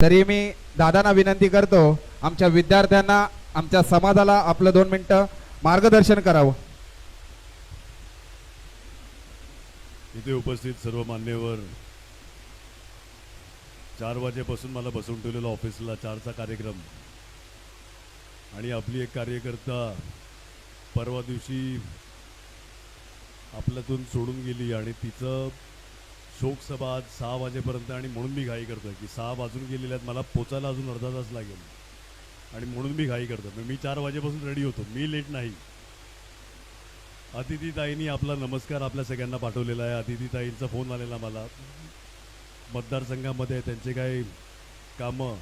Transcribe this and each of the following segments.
तरी मी दादांना विनंती करतो आमच्या विद्यार्थ्यांना आमच्या समाजाला आपलं दोन मिनटं मार्गदर्शन करावं. इथे उपस्थित सर्व मान्यवर. चार वाजेपासून मला बसवून ठेवलेलं ऑफिसला चारचा कार्यक्रम. आणि आपली एक कार्यकर्ता परवा दिवशी आपल्यातून सोडून गेली आणि तिचं शोकसभा आज सहा वाजेपर्यंत आणि म्हणून मी घाई करतोय की सहा वाजून गेलेल्या आहेत मला पोचायला अजून अर्धा तास लागेल. आणि म्हणून मी घाई करतो मी चार वाजेपासून रेडी होतो. मी लेट नाही. अतिथीताईंनी आपला नमस्कार आपल्या सगळ्यांना पाठवलेला आहे. अतिथीताईंचा फोन आलेला मला. मतदारसंघामध्ये त्यांचे काही कामं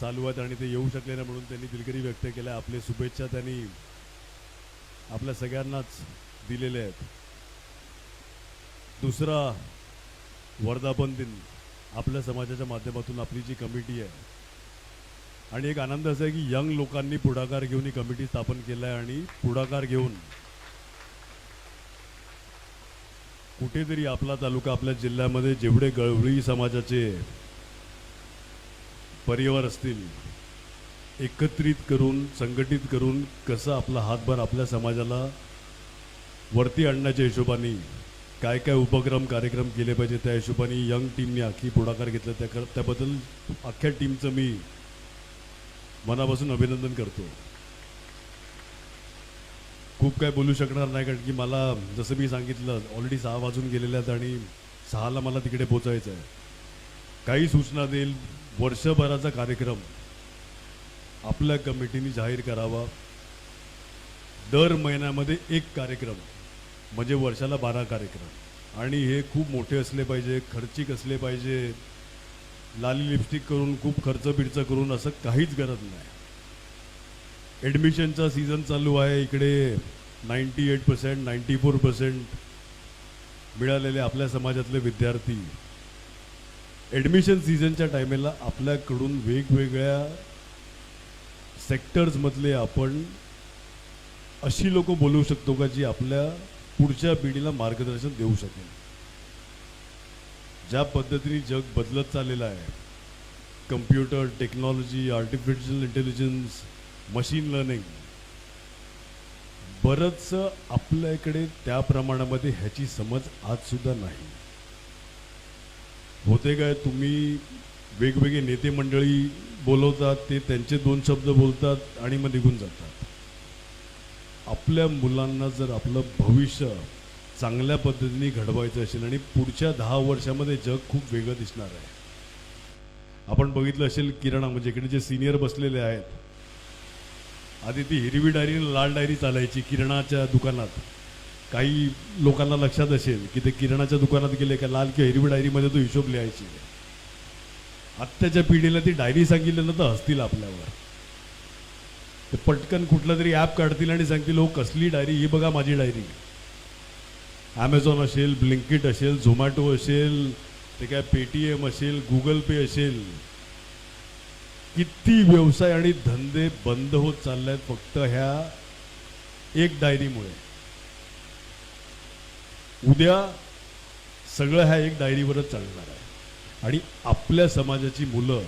चालू आहेत आणि ते येऊ शकले नाही म्हणून त्यांनी दिलगिरी व्यक्त केल्या आपले शुभेच्छा त्यांनी आपल्या सगळ्यांनाच दिलेले आहेत. दुसरा वर्धापन दिन आपल्या समाजाच्या माध्यमातून आपली जी कमिटी आहे. आणि एक आनंद असा आहे की यंग लोकांनी पुढाकार घेऊन ही कमिटी स्थापन केलं आहे आणि पुढाकार घेऊन कुठेतरी आपला तालुका आपल्या जिल्ह्यामध्ये जेवढे गळवळी समाजाचे परिवार असतील एकत्रित करून संघटित करून कसं आपला हातभार आपल्या समाजाला वरती आणण्याच्या हिशोबाने काय काय उपक्रम कार्यक्रम केले पाहिजे त्या हिशोबाने यंग टीमने आखी पुढाकार घेतला. त्या त्याबद्दल अख्ख्या टीमचं मी मनापासून अभिनंदन करतो. खूप काय बोलू शकणार नाही कारण की मला जसं मी सांगितलं ऑलरेडी सहा वाजून गेलेले आहेत आणि सहाला मला तिकडे पोचायचं आहे. काही सूचना देईल. वर्षभराचा कार्यक्रम आपल्या कमिटीने जाहीर करावा. दर महिन्यामध्ये एक कार्यक्रम. म्हणजे वर्षाला बारा कार्यक्रम. आणि हे खूप मोठे असले पाहिजे खर्चिक असले पाहिजे. लाली लिपस्टिक करून खूप खर्च बिर्च करून असं काहीच गरज नाही. ॲडमिशनचा सीझन चालू आहे इकडे ninety eight percent ninety four percent मिळालेले आपल्या समाजातले विद्यार्थी. ॲडमिशन सीझनच्या टायमेला आपल्याकडून वेगवेगळ्या सेक्टर्समधले आपण अशी लोक बोलू शकतो का जी आपल्या पुढच्या पिढीला मार्गदर्शन देऊ शकेल. ज्या पद्धतीने जग बदलत चाललेलं आहे computer technology artificial intelligence machine learning बरंचसं आपल्याकडे त्या प्रमाणामध्ये ह्याची समज आज सुद्धा नाही. होते काय तुम्ही वेगवेगळे नेते मंडळी बोलवतात ते त्यांचे दोन शब्द बोलतात आणि मग निघून जातात. आपल्या मुलांना जर आपलं भविष्य चांगल्या पद्धतीने घडवायचं असेल आणि पुढच्या दहा वर्षामध्ये जग खूप वेगळं दिसणार आहे. आपण बघितलं असेल किराणा म्हणजे इकडे जे सिनियर बसलेले आहेत. आधी ती हिरवी डायरी आणि लाल डायरी चालायची किराणाच्या दुकानात. काही लोकांना लक्षात असेल की ते किराणाच्या दुकानात गेले का लाल किंवा हिरवी डायरीमध्ये तो हिशोब लिहायची. आत्ताच्या पिढीला ती डायरी सांगितलं ना तर हसतील आपल्यावर. ते पटकन कुठलं तरी ॲप काढतील आणि सांगतील हो कसली डायरी ही बघा माझी डायरी ॲमेझॉन असेल ब्लिंकिट असेल झोमॅटो असेल ते काय पेटीएम असेल गुगल पे असेल. किती व्यवसाय आणि धंदे बंद होत चालले आहेत फक्त ह्या एक डायरीमुळे उद्या सगळं ह्या एक डायरीवरच चालणार आहे. आणि आपल्या समाजाची मुलं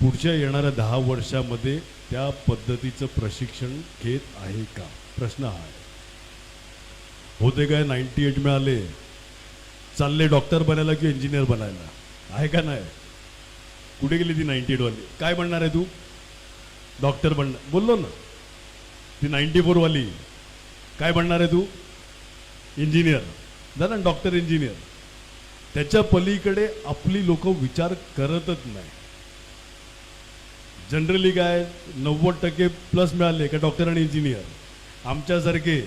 पुढच्या येणाऱ्या दहा वर्षामध्ये त्या पद्धतीचं प्रशिक्षण घेत आहे का? प्रश्न हा आहे. होते काय नाईन्टी एट मिळाले. चालले डॉक्टर बनायला की इंजिनियर बनायला? आहे का नाही? कुठे गेली ती नाईन्टी एटवाली काय बनणार आहे तू? डॉक्टर बनणार बोललो ना. ती नाईन्टी फोरवाली काय बनणार आहे तू? इंजिनियर झालं ना डॉक्टर इंजिनियर त्याच्या पलीकडे आपली लोक विचार करतच नाही. जनरली काय नव्वद टक्के प्लस मिळाले का डॉक्टर आणि इंजिनियर आमच्यासारखे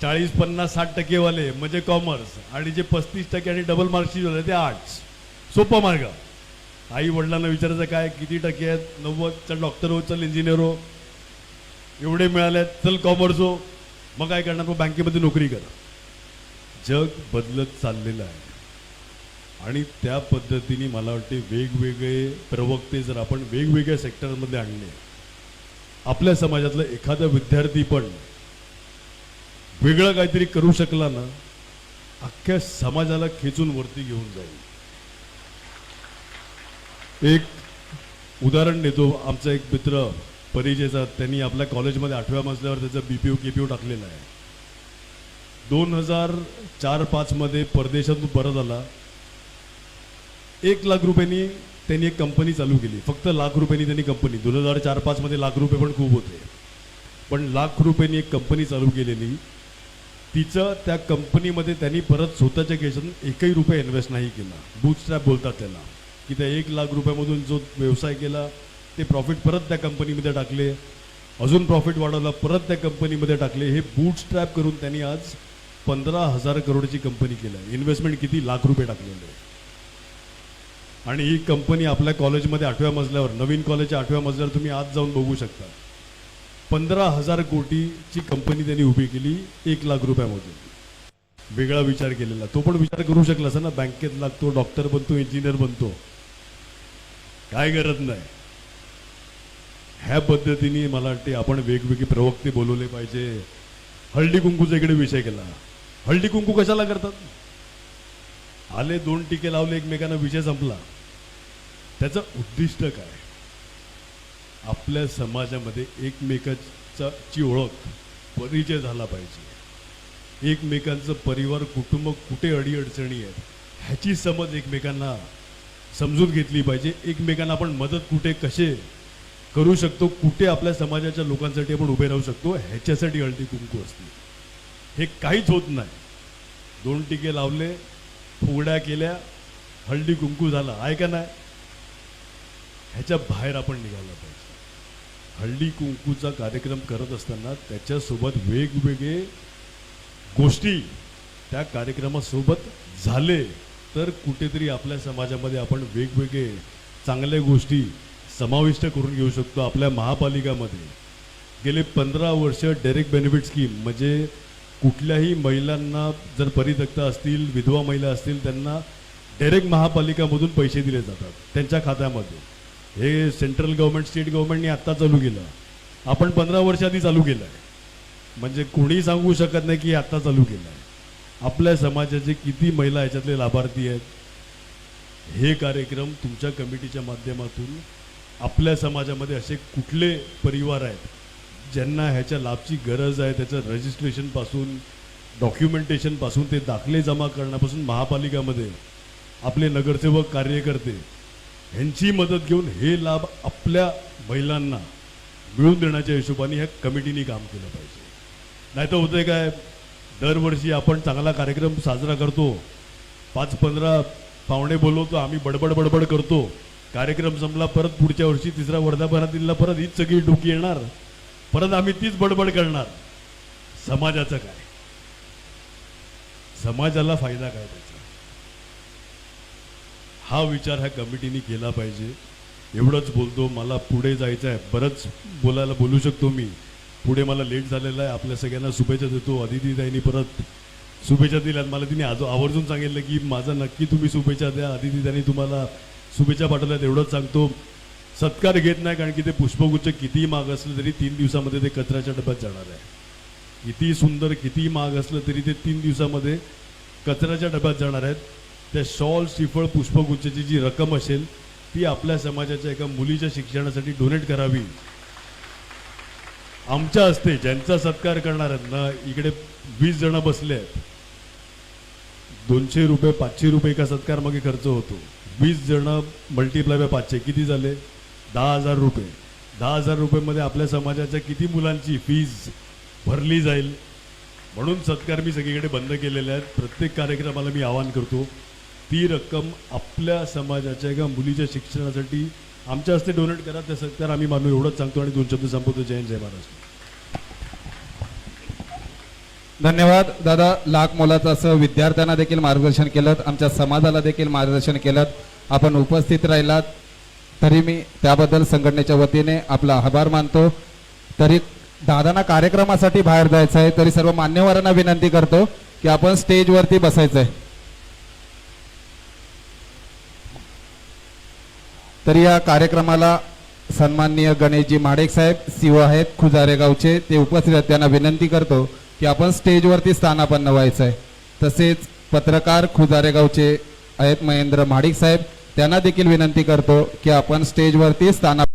चाळीस पन्नास साठ टक्केवाले म्हणजे कॉमर्स आणि जे पस्तीस टक्के आणि डबल मार्क्सची झाले ते आर्ट्स सोपा मार्ग. आई वडिलांना विचारायचं काय किती टक्के आहेत? नव्वद चल डॉक्टर हो चल इंजिनियर हो. एवढे मिळाले चल कॉमर्स हो. मग काय करणार? मग बँकेमध्ये नोकरी कर. जग बदलत चाललेलं आहे. आणि त्या पद्धतीने मला वाटते वेगवेगळे प्रवक्ते जर आपण वेगवेगळ्या सेक्टरमध्ये आणले आपल्या समाजातला एखादा विद्यार्थी पण वेगळं काहीतरी करू शकला ना अख्ख्या समाजाला खेचून वरती घेऊन जाईल. एक उदाहरण देतो आमचा एक मित्र परिचयचा त्यांनी आपल्या कॉलेजमध्ये आठव्या मजल्यावर त्याचं बीपीओ केपीओ टाकलेला आहे. दोन हजार चार पाचमध्ये परदेशातून परत आला. एक लाख रुपयांनी त्यांनी एक कंपनी चालू केली. फक्त लाख रुपयांनी त्यांनी कंपनी दोन हजार चार पाचमध्ये लाख रुपये पण खूप होते. पण लाख रुपयांनी एक कंपनी चालू केलेली. तिचं त्या कंपनीमध्ये त्यांनी परत स्वतःच्या केशातून एकही रुपये इन्व्हेस्ट नाही केला. बूटस्ट्रॅप बोलतात त्याला की त्या एक लाख रुपयामधून जो व्यवसाय केला ते प्रॉफिट परत त्या कंपनीमध्ये टाकले. अजून प्रॉफिट वाढवला परत त्या कंपनीमध्ये टाकले. हे बूटस्ट्रॅप करून त्यांनी आज पंधरा हजार करोडची कंपनी केलं आहे इन्व्हेस्टमेंट किती? लाख रुपये टाकलेले. आहे आणि ही कंपनी आपल्या कॉलेजमध्ये आठव्या मजल्यावर नवीन कॉलेजच्या आठव्या मजल्यावर तुम्ही आज जाऊन बघू शकता. पंधरा हजार कोटीची कंपनी त्यांनी उभी केली एक लाख रुपयामध्ये. वेगळा विचार केलेला. तो पण विचार करू शकला असं ना बँकेत लागतो डॉक्टर बनतो इंजिनियर बनतो. काय गरज नाही. ह्या पद्धतीने मला वाटते आपण वेगवेगळे प्रवक्ते बोलवले पाहिजे. हळदी कुंकूचा इकडे विषय केला. हळदी कुंकू कशाला करतात? आले दोन टिके लावले एकमेकांना विषय संपला. त्याचं उद्दिष्ट काय? आपल्या समाजामध्ये एकमेकाचा ची ओळख परिचय झाला पाहिजे. एकमेकांचं परिवार कुटुंब कुठे अडीअडचणी आहेत ह्याची समज एकमेकांना समजून घेतली पाहिजे. एकमेकांना आपण मदत कुठे कसे करू शकतो कुठे आपल्या समाजाच्या लोकांसाठी आपण उभे राहू शकतो ह्याच्यासाठी हळदी कुंकू असते. हे काहीच होत नाही. दोन टिके लावले फुगड्या केल्या हळदी कुंकू झाला. आहे का नाही? ह्याच्या बाहेर आपण निघायला पाहिजे. हळदी कुंकूचा कार्यक्रम करत असताना त्याच्यासोबत वेगवेगळे गोष्टी त्या कार्यक्रमासोबत झाले. तर कुठेतरी आपल्या समाजामध्ये आपण वेगवेगळे चांगल्या गोष्टी समाविष्ट करून घेऊ शकतो आपल्या महापालिकामध्ये. गेले पंधरा वर्ष डायरेक्ट बेनिफिट स्कीम म्हणजे कुठल्याही महिलांना जर परित्यक्ता असतील विधवा महिला असतील त्यांना डायरेक्ट महापालिकामधून पैसे दिले जातात त्यांच्या खात्यामध्ये. हे सेंट्रल गव्हर्नमेंट स्टेट गव्हर्नमेंटने आत्ता चालू केलं. आपण पंधरा वर्ष आधी चालू केलं आहे. म्हणजे कोणी सांगू शकत नाही की आत्ता चालू केलं आहे. आपल्या समाजाचे किती महिला याच्यातले लाभार्थी आहेत? हे कार्यक्रम तुमच्या कमिटीच्या माध्यमातून आपल्या समाजामध्ये असे कुठले परिवार आहेत? ज्यांना ह्याच्या लाभची गरज आहे त्याचं रजिस्ट्रेशनपासून डॉक्युमेंटेशनपासून ते दाखले जमा करण्यापासून महापालिकामध्ये आपले नगरसेवक कार्यकर्ते ह्यांची मदत घेऊन हे लाभ आपल्या महिलांना मिळवून देण्याच्या हिशोबाने ह्या कमिटीने काम केलं पाहिजे. नाही तर होते काय दरवर्षी आपण चांगला कार्यक्रम साजरा करतो पाच पंधरा पाहुणे बोलवतो आम्ही बडबड बडबड करतो कार्यक्रम संपला परत पुढच्या वर्षी तिसरा वर्धापना दिनला परत हीच सगळी डोकी येणार. परत आम्ही तीच बडबड करणार. समाजाचं काय? समाजाला फायदा काय त्याचा? हा विचार ह्या कमिटीने केला पाहिजे. एवढंच बोलतो मला पुढे जायचं आहे बरंच बोलायला बोलू शकतो मी. पुढे मला लेट झालेला आहे. आपल्या सगळ्यांना शुभेच्छा देतो. अदितीताईंनी परत शुभेच्छा दिल्यात मला तिने आज आवर्जून सांगितलं की माझा नक्की तुम्ही शुभेच्छा द्या. अदितीताईंनी तुम्हाला शुभेच्छा पाठवल्यात एवढंच सांगतो. सत्कार घेत नाही कारण की ते पुष्पगुच्छ कितीही महाग असलं तरी तीन दिवसामध्ये ते कचऱ्याच्या डब्यात जाणार आहे. किती सुंदर किती महाग असलं तरी ते तीन दिवसामध्ये कचऱ्याच्या डब्यात जाणार आहेत. त्या शॉल श्रीफळ पुष्पगुच्छाची जी रक्कम असेल ती आपल्या समाजाच्या एका मुलीच्या शिक्षणासाठी डोनेट करावी. आमच्या असते ज्यांचा सत्कार करणार आहेत ना इकडे वीस जण बसले आहेत. दोनशे रुपये पाचशे रुपये एका सत्कार मागे खर्च होतो. वीस जण मल्टिप्लाय बाय पाचशे किती झाले? दहा हजार रुपये. दहा हजार रुपयेमध्ये आपल्या समाजाच्या किती मुलांची फीज भरली जाईल? म्हणून सत्कार मी सगळीकडे बंद केलेले आहेत. प्रत्येक कार्यक्रमाला मी आवाहन करतो ती रक्कम आपल्या समाजाच्या एका मुलीच्या शिक्षणासाठी आमच्या हस्ते डोनेट करा. त्या सत्कार आम्ही मानू एवढंच सांगतो आणि दोन शब्द संपवतो. जय जय महाराष्ट्र. धन्यवाद. दादा लाख मोलाचं असं विद्यार्थ्यांना देखील मार्गदर्शन केलं आमच्या समाजाला देखील मार्गदर्शन केलं आपण उपस्थित राहिलात. तरी मी त्याबद्दल संघटनेच्या वतीने आपला आभार मानतो. तरी दादांना कार्यक्रमासाठी बाहेर जायचं आहे तरी सर्व मान्यवरांना विनंती करतो की आपण स्टेजवरती बसायचं आहे तरी या कार्यक्रमाला सन्माननीय गणेशजी माडेक साहेब सीओ आहेत खुजारे गावचे ते उपस्थित आहेत त्यांना विनंती करतो की आपण स्टेजवरती स्थानापन्न व्हायचं आहे तसेच पत्रकार खुजारे गावचे आहेत महेंद्र माडिक साहेब त्यांना देखील विनंती करतो की आपण स्टेजवरती स्थाना